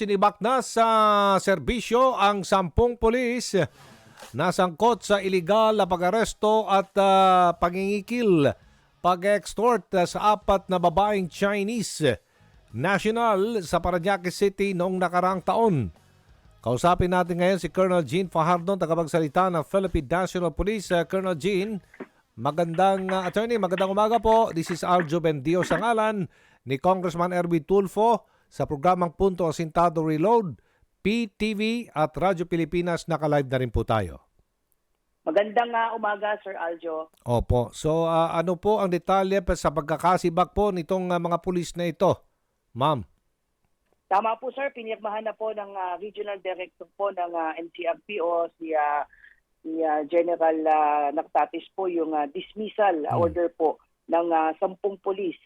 sinibak na sa serbisyo ang sampung pulis nasangkot sa iligal na pag-aresto at ah, pangingikil, pag-extort ah, sa apat na babaeng Chinese national sa Parañaque City noong nakarang taon. Kausapin natin ngayon si Colonel Gene Fajardo, tagapagsalita ng Philippine National Police. Uh, Colonel Gene, magandang uh, attorney, magandang umaga po. This is Aljo Bendio sa ngalan ni Congressman Erwin Tulfo sa programang Punto Asintado Reload, PTV at Radyo Pilipinas. Naka-live na rin po tayo. Magandang ah, umaga, Sir Aljo. Opo. So uh, ano po ang detalye pa sa pagkakasibak po nitong uh, mga pulis na ito? Ma'am. Tama po, sir. Pinirmahan na po ng ah, Regional Director po ng ah, NCRPO, si, ah, si ah, General uh, Nactatis po, yung ah, dismissal Hmm. order po ng ah, sampung pulis.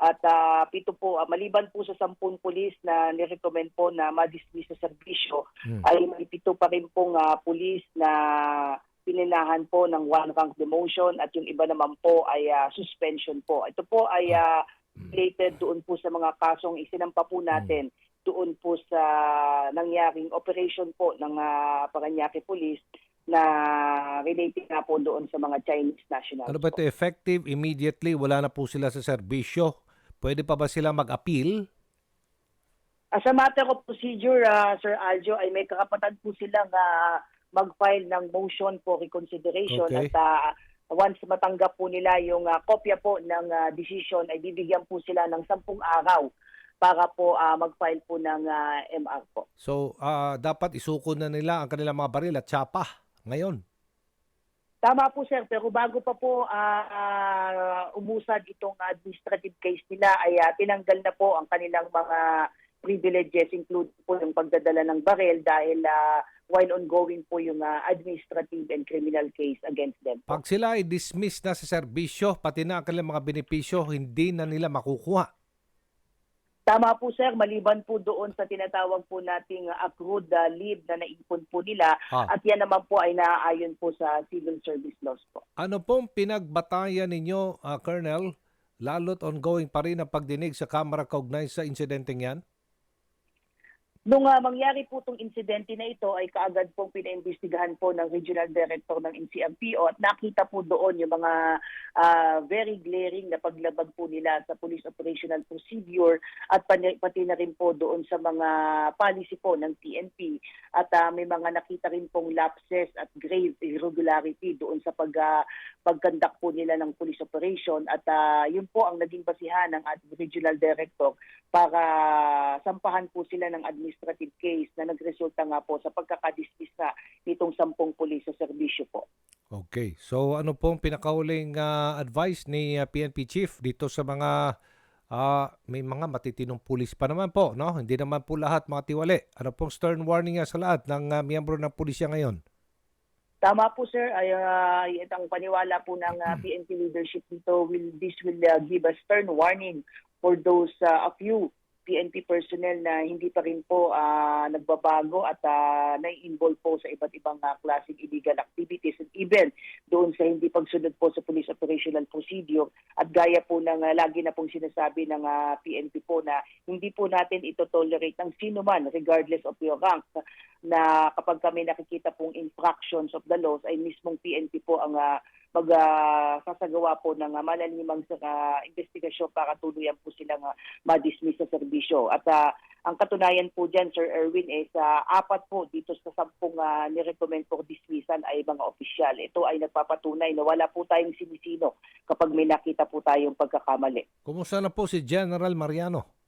At ah, pito po, ah, maliban po sa sampung pulis na nirecommend po na ma-dismiss sa serbisyo, Hmm. ay may pito pa rin pong ah, pulis na pininahan po ng one rank demotion at yung iba naman po ay ah, suspension po. Ito po ay ah, related doon po sa mga kasong isinampa po natin doon po sa nangyaring operation po ng uh, Paranaque Police na related na po doon sa mga Chinese nationals. Ano ba ito effective immediately? Wala na po sila sa serbisyo. Pwede pa ba sila mag-appeal? As a matter of procedure, ah, Sir Aljo, ay may karapatan po silang ah, mag-file ng motion for reconsideration Okay. at ah, once matanggap po nila yung ah, kopya po ng ah, decision ay bibigyan po sila ng sampung araw para po ah, mag-file po ng ah, MR po. So, ah, dapat isuko na nila ang kanilang mga baril at tsapa ngayon. Tama po sir, pero bago pa po ah, ah, umusad itong administrative case nila ay ah, tinanggal na po ang kanilang mga privileges include po yung pagdadala ng barel dahil ah, while ongoing po yung ah, administrative and criminal case against them. Pag sila ay dismiss na sa serbisyo, pati na ang kanilang mga benepisyo, hindi na nila makukuha. Tama po sir, maliban po doon sa tinatawag po nating accrued ah, leave na naipon po nila Ah. at yan naman po ay naaayon po sa civil service laws po. Ano pong pinagbatayan ninyo, ah, Colonel, lalo't ongoing pa rin ang pagdinig sa Kamara kaugnay sa insidenteng yan? Nung ah, mangyari po itong insidente na ito ay kaagad pong pinaimbestigahan po ng Regional Director ng NCRPO at nakita po doon yung mga ah, very glaring na paglabag po nila sa Police Operational Procedure at pati, na rin po doon sa mga policy po ng PNP at ah, may mga nakita rin pong lapses at grave irregularity doon sa pag ah, pagkandak po nila ng police operation. At ah, yun po ang naging basihan ng Regional Director para sampahan po sila ng administrative case na nagresulta nga po sa pagkakadismiss na nitong sampung pulis sa serbisyo po. Okay. So ano pong pinakauling ah, advice ni ah, PNP Chief dito sa mga ah, may mga matitinong pulis pa naman po, no? Hindi naman po lahat mga tiwali. Ano pong stern warning nga sa lahat ng ah, miyembro ng pulisya ngayon? Tama po sir, ay uh, ang paniwala po ng ah, PNP leadership dito will this will ah, give a stern warning for those ah, a few PNP personnel na hindi pa rin po ah, nagbabago at uh, nai-involve po sa iba't ibang uh, klaseng illegal activities and even doon sa hindi pagsunod po sa police operational procedure. At gaya po ng ah, lagi na pong sinasabi ng ah, PNP po na hindi po natin ito tolerate ng sino man regardless of your rank na kapag kami nakikita pong infractions of the laws ay mismong PNP po ang uh, mag ah, sasagawa po ng uh, malalimang uh, investigasyon para tuluyan po silang uh, ma-dismiss sa serbisyo. At ah, ang katunayan po dyan, Sir Erwin, is ah, apat po dito sa sampung uh, nirecommend for dismissal ay mga opisyal. Ito ay nagpapatunay na wala po tayong sinisino kapag may nakita po tayong pagkakamali. Kumusta na po si General Mariano?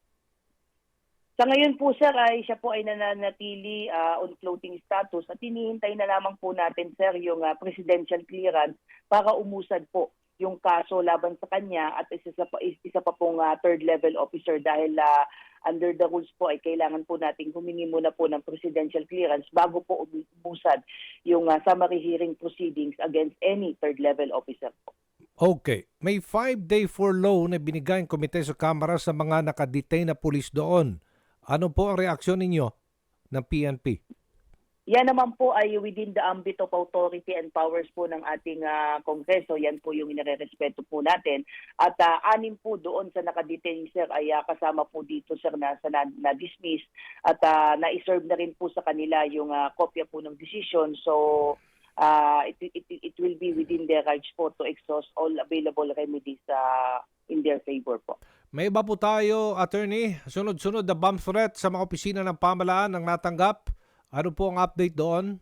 Sa ngayon po sir ay siya po ay nananatili ah, on floating status at hinihintay na lamang po natin sir yung ah, presidential clearance para umusad po yung kaso laban sa kanya at isa, sa, isa pa pong ah, third level officer dahil ah, under the rules po ay kailangan po nating humingi muna po ng presidential clearance bago po umusad yung ah, summary hearing proceedings against any third level officer po. Okay. May five-day furlough na binigay ang komite sa Kamara sa mga nakadetain na pulis doon. Ano po ang reaksyon ninyo ng PNP? Yan naman po ay within the ambit of authority and powers po ng ating ah, Kongreso. Yan po yung inirerespeto po natin. At ah, anim po doon sa nakadetain, sir, ay ah, kasama po dito, sir, na, sa na, na-dismiss. At ah, na-serve na rin po sa kanila yung ah, kopya po ng decision. So, ah, it, it, it will be within their rights po to exhaust all available remedies ah, in their favor po. May iba po tayo, attorney, sunod-sunod na bomb threat sa mga opisina ng pamalaan ng natanggap. Ano po ang update doon?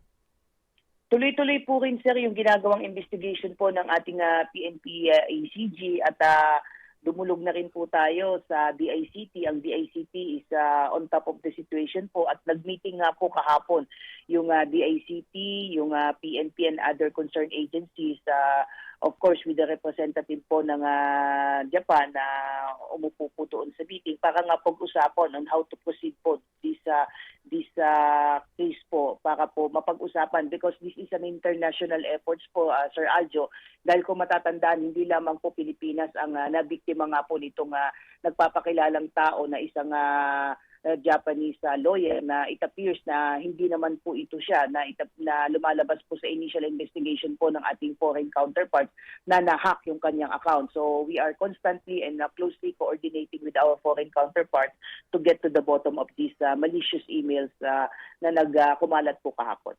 Tuloy-tuloy po rin sir yung ginagawang investigation po ng ating ah, PNP ah, ACG at ah, dumulog na rin po tayo sa DICT. Ang DICT is ah, on top of the situation po at nag-meeting nga po kahapon yung ah, DICT, yung ah, PNP and other concerned agencies ah, of course with the representative po ng ah, Japan na umupo po doon sa meeting para nga pag-usapan on how to proceed po this ah, this uh, case po para po mapag-usapan because this is an international efforts po uh, Sir Aljo. Dahil kung matatandaan hindi lamang po Pilipinas ang uh, nabiktima nga po nitong uh, nagpapakilalang tao na isang uh, uh, Japanese uh, lawyer na it appears na hindi naman po ito siya na, itap- na lumalabas po sa initial investigation po ng ating foreign counterparts na na-hack yung kanyang account. So we are constantly and uh, closely coordinating with our foreign counterparts to get to the bottom of these uh, malicious emails uh, na nagkumalat po kahapon.